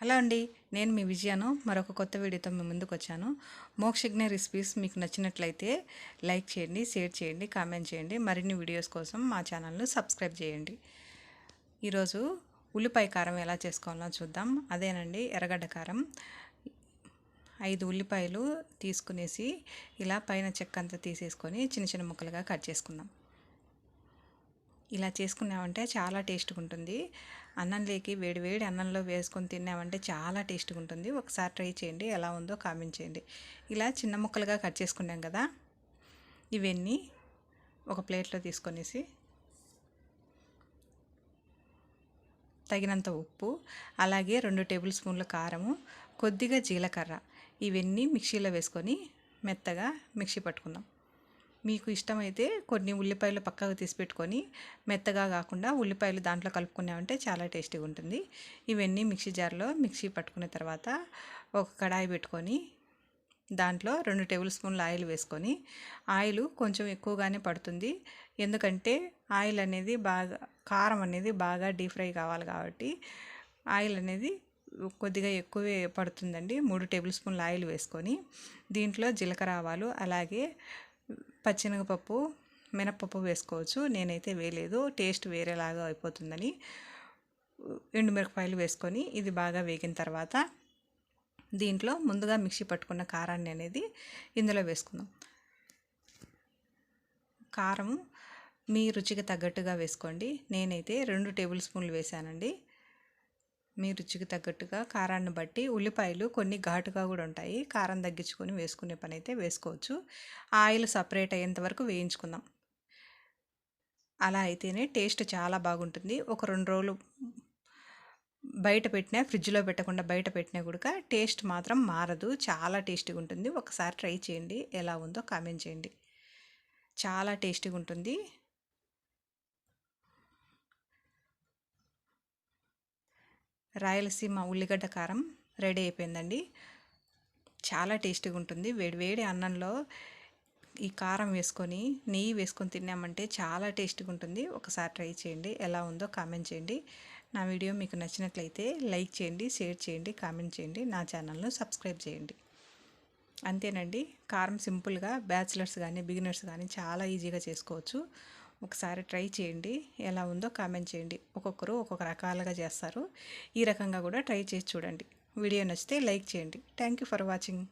Hello అండి నేను మీ విజయాను మరొక కొత్త వీడియోతో మీ ముందుకు వచ్చాను. మోక్షజ్ఞ రెసిపీస్ మీకు నచ్చినట్లయితే లైక్ చేయండి షేర్ చేయండి కామెంట్ చేయండి మరిన్ని వీడియోస్ కోసం మా ఛానల్ను సబ్స్క్రైబ్ చేయండి. ఈరోజు ఉల్లిపాయ కారం ఎలా చేసుకోవాలో చూద్దాం. అదేనండి ఎర్రగడ్డ కారం. ఐదు ఉల్లిపాయలు తీసుకునేసి ఇలా పైన చెక్క అంతా తీసేసుకొని చిన్న చిన్న ముక్కలుగా కట్ చేసుకుందాం. ఇలా చేసుకున్నామంటే చాలా టేస్ట్గా ఉంటుంది అన్నంలోకి వేడి వేడి అన్నంలో వేసుకొని తిన్నామంటే చాలా టేస్ట్గా ఉంటుంది ఒకసారి ట్రై చేయండి. ఎలా ఉందో కామెంట్ చేయండి. ఇలా చిన్న ముక్కలుగా కట్ చేసుకున్నాం కదా? ఇవన్నీ ఒక ప్లేట్లో తీసుకొనేసి తగినంత ఉప్పు అలాగే రెండు టేబుల్ స్పూన్ల కారము కొద్దిగా జీలకర్ర. ఇవన్నీ మిక్సీలో వేసుకొని మెత్తగా మిక్సీ పట్టుకుందాం. మీకు ఇష్టమైతే కొన్ని ఉల్లిపాయలు పక్కకు తీసి పెట్టుకొని మెత్తగా కాకుండా ఉల్లిపాయలు దాంట్లో కలుపుకున్నామంటే చాలా టేస్టీగా ఉంటుంది. ఇవన్నీ మిక్సీ జార్లో మిక్సీ పట్టుకున్న తర్వాత ఒక కడాయి పెట్టుకొని దాంట్లో రెండు టేబుల్ స్పూన్ల ఆయిల్ వేసుకొని ఆయిల్ కొంచెం ఎక్కువగానే పడుతుంది. ఎందుకంటే ఆయిల్ అనేది బాగా కారం అనేది బాగా డీప్ ఫ్రై కావాలి కాబట్టి ఆయిల్ అనేది కొద్దిగా ఎక్కువే పడుతుందండి. మూడు టేబుల్ స్పూన్ల ఆయిల్ వేసుకొని దీంట్లో జీలకర్ర ఆవాలు అలాగే పచ్చినగపప్పు మినప్పప్పు వేసుకోవచ్చు. నేనైతే వేయలేదు. టేస్ట్ వేరేలాగా అయిపోతుందని ఎండుమిరపకాయలు వేసుకొని ఇది బాగా వేగిన తర్వాత దీంట్లో ముందుగా మిక్సీ పట్టుకున్న కారాన్ని అనేది ఇందులో వేసుకుందాం. కారం మీ రుచికి తగ్గట్టుగా వేసుకోండి. నేనైతే రెండు టేబుల్ స్పూన్లు వేసానండి మీ రుచికి తగ్గట్టుగా కారాన్ని బట్టి ఉల్లిపాయలు కొన్ని ఘాటుగా కూడా ఉంటాయి. కారం తగ్గించుకొని వేసుకునే పని అయితే వేసుకోవచ్చు. ఆయిల్ సపరేట్ అయ్యేంత వరకు వేయించుకుందాం. అలా అయితేనే టేస్ట్ చాలా బాగుంటుంది. ఒక రెండు రోజులు బయట పెట్టినా ఫ్రిడ్జ్లో పెట్టకుండా బయట పెట్టినా కూడా టేస్ట్ మాత్రం మారదు. చాలా టేస్టీగా ఉంటుంది. ఒకసారి ట్రై చేయండి. ఎలా ఉందో కామెంట్ చేయండి. చాలా టేస్టీగా ఉంటుంది. రాయలసీమ ఉల్లిగడ్డ కారం రెడీ అయిపోయిందండి. చాలా టేస్టీగా ఉంటుంది. వేడివేడి అన్నంలో ఈ కారం వేసుకొని నెయ్యి వేసుకొని తిన్నామంటే చాలా టేస్టీగా ఉంటుంది. ఒకసారి ట్రై చేయండి. ఎలా ఉందో కామెంట్ చేయండి. నా వీడియో మీకు నచ్చినట్లయితే లైక్ చేయండి షేర్ చేయండి కామెంట్ చేయండి. నా ఛానల్ను సబ్స్క్రైబ్ చేయండి. అంతేనండి. కారం సింపుల్గా బ్యాచిలర్స్ కానీ బిగినర్స్ కానీ చాలా ఈజీగా చేసుకోవచ్చు. ఒకసారి ట్రై చేయండి. ఎలా ఉందో కామెంట్ చేయండి. ఒక్కొక్కరు ఒక్కొక్క రకాలుగా చేస్తారు. ఈ రకంగా కూడా ట్రై చేసి చూడండి. వీడియో నచ్చితే లైక్ చేయండి. Thank you for watching.